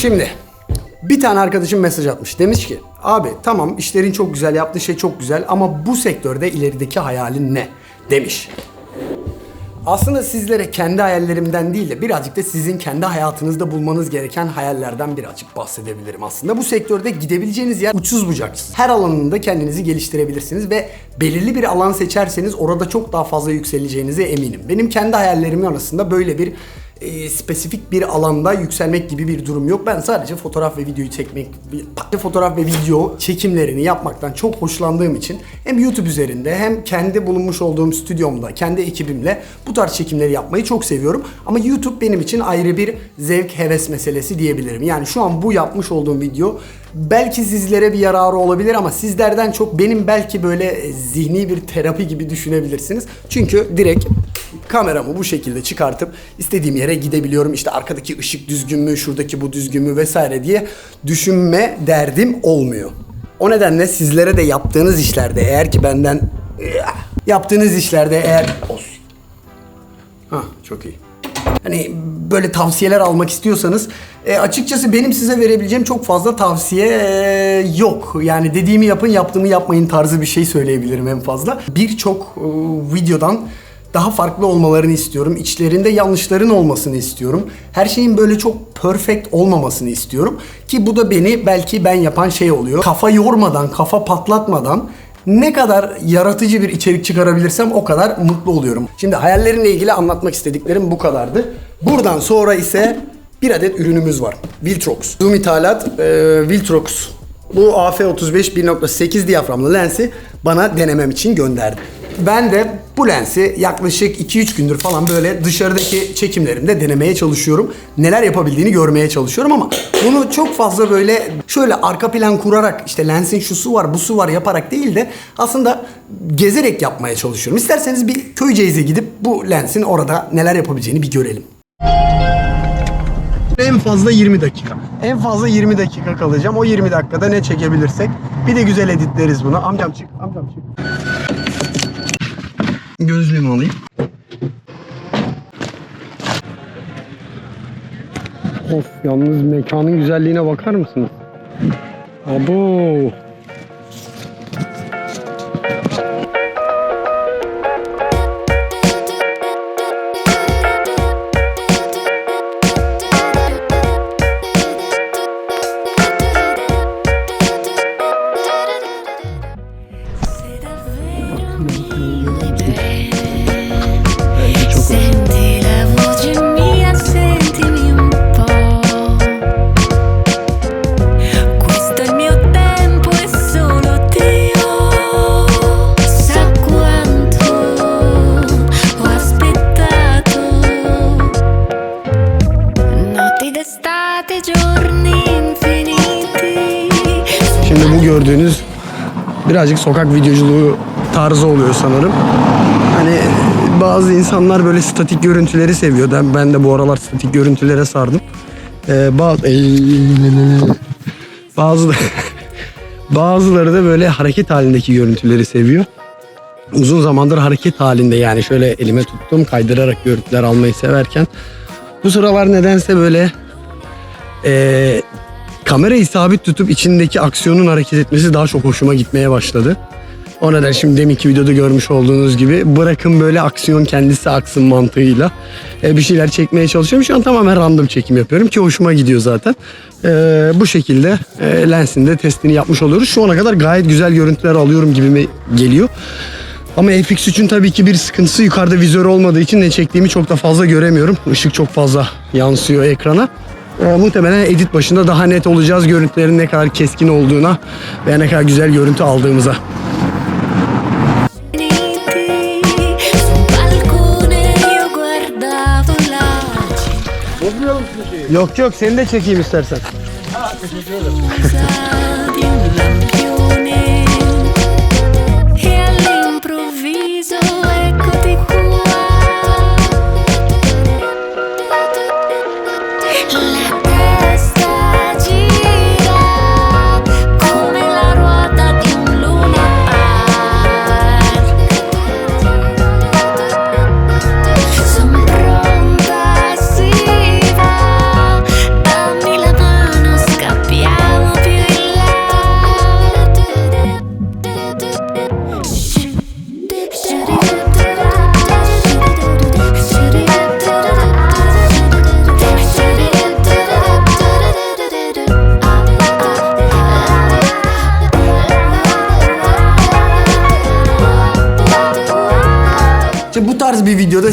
Şimdi bir tane arkadaşım mesaj atmış. Demiş ki abi tamam işlerin çok güzel yaptığın şey çok güzel ama bu sektörde ilerideki hayalin ne? Demiş. Aslında sizlere kendi hayallerimden değil de birazcık da sizin kendi hayatınızda bulmanız gereken hayallerden birazcık bahsedebilirim aslında. Bu sektörde gidebileceğiniz yer uçsuz bucaksız. Her alanında kendinizi geliştirebilirsiniz ve belirli bir alan seçerseniz orada çok daha fazla yükseleceğinize eminim. Benim kendi hayallerimin arasında böyle bir e, spesifik bir alanda yükselmek gibi bir durum yok. Ben sadece fotoğraf ve videoyu çekmek, fotoğraf ve video çekimlerini yapmaktan çok hoşlandığım için hem YouTube üzerinde hem kendi bulunmuş olduğum stüdyomda, kendi ekibimle bu tarz çekimleri yapmayı çok seviyorum. Ama YouTube benim için ayrı bir zevk, heves meselesi diyebilirim. Yani şu an bu yapmış olduğum video belki sizlere bir yararı olabilir ama sizlerden çok benim belki böyle e, zihni bir terapi gibi düşünebilirsiniz. Çünkü direkt kameramı bu şekilde çıkartıp istediğim yere gidebiliyorum. İşte arkadaki ışık düzgün mü, şuradaki bu düzgün mü vesaire diye düşünme derdim olmuyor. O nedenle sizlere de yaptığınız işlerde eğer ki benden yaptığınız işlerde eğer Ha çok iyi. Hani böyle tavsiyeler almak istiyorsanız e, açıkçası benim size verebileceğim çok fazla tavsiye e, yok. Yani dediğimi yapın, yaptığımı yapmayın tarzı bir şey söyleyebilirim en fazla. Birçok e, videodan daha farklı olmalarını istiyorum. İçlerinde yanlışların olmasını istiyorum. Her şeyin böyle çok perfect olmamasını istiyorum. Ki bu da beni belki ben yapan şey oluyor. Kafa yormadan, kafa patlatmadan ne kadar yaratıcı bir içerik çıkarabilirsem o kadar mutlu oluyorum. Şimdi hayallerimle ilgili anlatmak istediklerim bu kadardı. Buradan sonra ise bir adet ürünümüz var. Viltrox. Zoom ithalat e, Viltrox. Bu AF35 1.8 diyaframlı lensi bana denemem için gönderdi. Ben de bu lensi yaklaşık 2-3 gündür falan böyle dışarıdaki çekimlerimde denemeye çalışıyorum. Neler yapabildiğini görmeye çalışıyorum ama bunu çok fazla böyle şöyle arka plan kurarak işte lensin şusu var busu var yaparak değil de aslında gezerek yapmaya çalışıyorum. İsterseniz bir Köyceğiz'e gidip bu lensin orada neler yapabileceğini bir görelim. En fazla 20 dakika. En fazla 20 dakika kalacağım. O 20 dakikada ne çekebilirsek. Bir de güzel editleriz bunu. Amcam çık, amcam çık. Gözlüğümü alayım. Of yalnız mekanın güzelliğine bakar mısınız? Abo. Gördüğünüz birazcık sokak videoculuğu tarzı oluyor sanırım. Hani bazı insanlar böyle statik görüntüleri seviyor. Ben, ben de bu aralar statik görüntülere sardım. Ee, bazı bazı bazıları da böyle hareket halindeki görüntüleri seviyor. Uzun zamandır hareket halinde yani şöyle elime tuttum kaydırarak görüntüler almayı severken bu sıralar nedense böyle eee kamerayı sabit tutup içindeki aksiyonun hareket etmesi daha çok hoşuma gitmeye başladı. O neden şimdi deminki videoda görmüş olduğunuz gibi bırakın böyle aksiyon kendisi aksın mantığıyla e, bir şeyler çekmeye çalışıyorum. Şu an tamamen random çekim yapıyorum ki hoşuma gidiyor zaten. E, bu şekilde e, lensin de testini yapmış oluyoruz. Şu ana kadar gayet güzel görüntüler alıyorum gibime geliyor. Ama FX3'ün tabii ki bir sıkıntısı yukarıda vizör olmadığı için ne çektiğimi çok da fazla göremiyorum. Işık çok fazla yansıyor ekrana. Ee, muhtemelen edit başında daha net olacağız görüntülerin ne kadar keskin olduğuna ve ne kadar güzel görüntü aldığımıza. Yok yok seni de çekeyim istersen. di un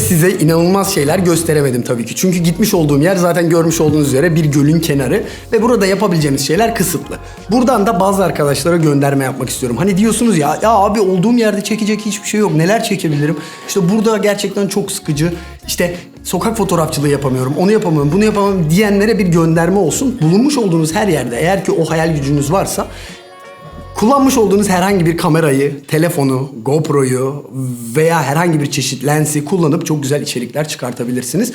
size inanılmaz şeyler gösteremedim tabii ki. Çünkü gitmiş olduğum yer zaten görmüş olduğunuz üzere bir gölün kenarı ve burada yapabileceğimiz şeyler kısıtlı. Buradan da bazı arkadaşlara gönderme yapmak istiyorum. Hani diyorsunuz ya ya abi olduğum yerde çekecek hiçbir şey yok. Neler çekebilirim? İşte burada gerçekten çok sıkıcı. İşte sokak fotoğrafçılığı yapamıyorum, onu yapamıyorum, bunu yapamıyorum diyenlere bir gönderme olsun. Bulunmuş olduğunuz her yerde eğer ki o hayal gücünüz varsa Kullanmış olduğunuz herhangi bir kamerayı, telefonu, GoPro'yu veya herhangi bir çeşit lensi kullanıp çok güzel içerikler çıkartabilirsiniz.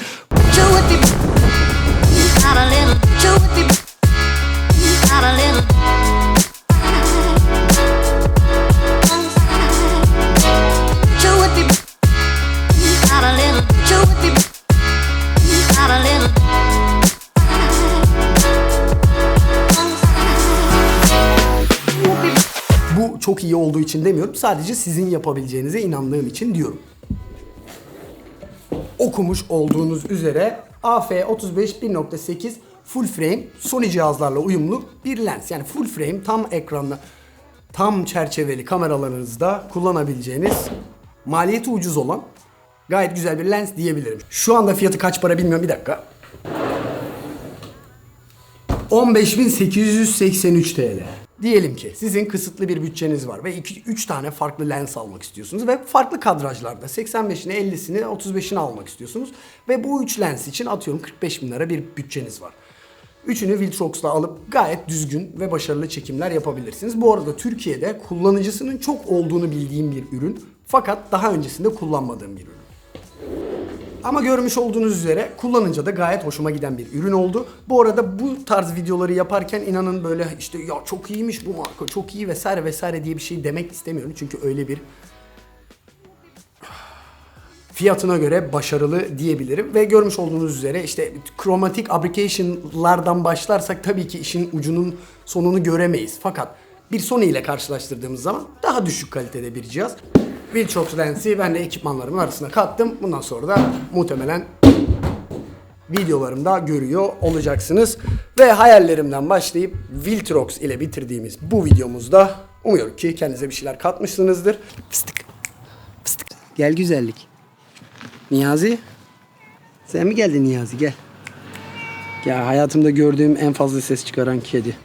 Çok iyi olduğu için demiyorum. Sadece sizin yapabileceğinize inandığım için diyorum. Okumuş olduğunuz üzere AF35 1.8 full frame Sony cihazlarla uyumlu bir lens. Yani full frame tam ekranlı, tam çerçeveli kameralarınızda kullanabileceğiniz maliyeti ucuz olan gayet güzel bir lens diyebilirim. Şu anda fiyatı kaç para bilmiyorum bir dakika. 15.883 TL. Diyelim ki sizin kısıtlı bir bütçeniz var ve 3 tane farklı lens almak istiyorsunuz ve farklı kadrajlarda 85'ini, 50'sini, 35'ini almak istiyorsunuz ve bu 3 lens için atıyorum 45 bin lira bir bütçeniz var. Üçünü Viltrox'la alıp gayet düzgün ve başarılı çekimler yapabilirsiniz. Bu arada Türkiye'de kullanıcısının çok olduğunu bildiğim bir ürün fakat daha öncesinde kullanmadığım bir ürün. Ama görmüş olduğunuz üzere kullanınca da gayet hoşuma giden bir ürün oldu. Bu arada bu tarz videoları yaparken inanın böyle işte ya çok iyiymiş bu marka çok iyi vesaire vesaire diye bir şey demek istemiyorum. Çünkü öyle bir fiyatına göre başarılı diyebilirim. Ve görmüş olduğunuz üzere işte chromatic application'lardan başlarsak tabii ki işin ucunun sonunu göremeyiz. Fakat bir Sony ile karşılaştırdığımız zaman daha düşük kalitede bir cihaz. Viltrox Lens'i ben de ekipmanlarımın arasına kattım. Bundan sonra da muhtemelen videolarımda görüyor olacaksınız. Ve hayallerimden başlayıp Viltrox ile bitirdiğimiz bu videomuzda umuyorum ki kendinize bir şeyler katmışsınızdır. Fıstık. Fıstık. Gel güzellik. Niyazi. Sen mi geldin Niyazi gel. Ya hayatımda gördüğüm en fazla ses çıkaran kedi.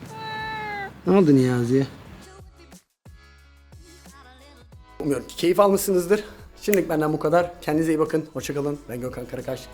Ne oldu Niyazi'ye? Umuyorum ki keyif almışsınızdır. Şimdilik benden bu kadar. Kendinize iyi bakın. Hoşçakalın. Ben Gökhan Karakaş.